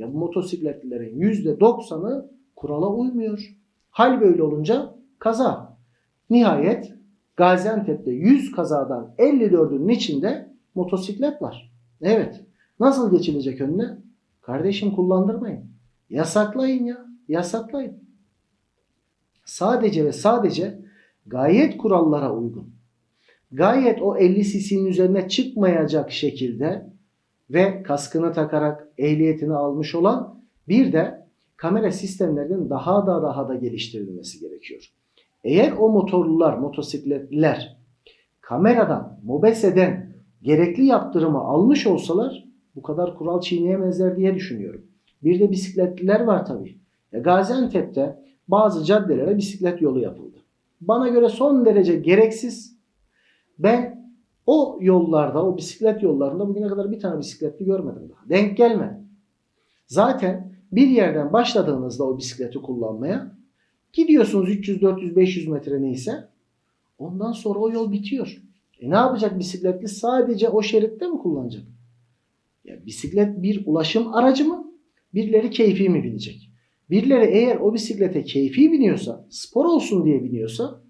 Ya motosikletlilerin %90'ı kurala uymuyor. Hal böyle olunca kaza. Nihayet Gaziantep'te 100 kazadan 54'ünün içinde motosiklet var. Evet. Nasıl geçilecek önüne? Kardeşim kullandırmayın. Yasaklayın ya. Yasaklayın. Sadece ve sadece gayet kurallara uygun. Gayet o 50 cc'nin üzerine çıkmayacak şekilde ve kaskını takarak ehliyetini almış olan bir de kamera sistemlerinin daha da daha da geliştirilmesi gerekiyor. Eğer o motorlular, motosikletliler kameradan, mobeseden gerekli yaptırımı almış olsalar bu kadar kural çiğneyemezler diye düşünüyorum. Bir de bisikletliler var tabii. Gaziantep'te bazı caddelere bisiklet yolu yapıldı. Bana göre son derece gereksiz. Ben o yollarda, o bisiklet yollarında bugüne kadar bir tane bisikletli görmedim daha. Denk gelmedi. Zaten bir yerden başladığınızda o bisikleti kullanmaya gidiyorsunuz 300, 400, 500 metre neyse ondan sonra o yol bitiyor. E ne yapacak bisikletli? Sadece o şeritte mi kullanacak? Ya bisiklet bir ulaşım aracı mı? Birileri keyfi mi binecek? Birileri eğer o bisiklete keyfi biniyorsa, spor olsun diye biniyorsa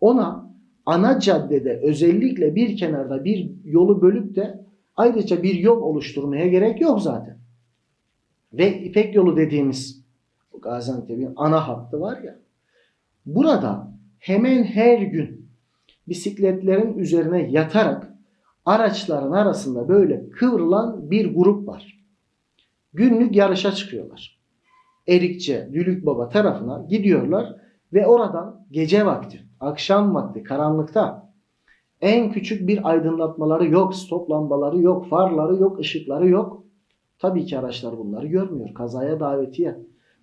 ona ana caddede özellikle bir kenarda bir yolu bölüp de ayrıca bir yol oluşturmaya gerek yok zaten. Ve İpek yolu dediğimiz Gaziantep'in ana hattı var ya. Burada hemen her gün bisikletlerin üzerine yatarak araçların arasında böyle kıvrılan bir grup var. Günlük yarışa çıkıyorlar. Erikçe, Dülük Baba tarafına gidiyorlar ve oradan gece vakti, akşam vakti, karanlıkta en küçük bir aydınlatmaları yok, stop lambaları yok, farları yok, ışıkları yok. Tabii ki araçlar bunları görmüyor. Kazaya davetiye.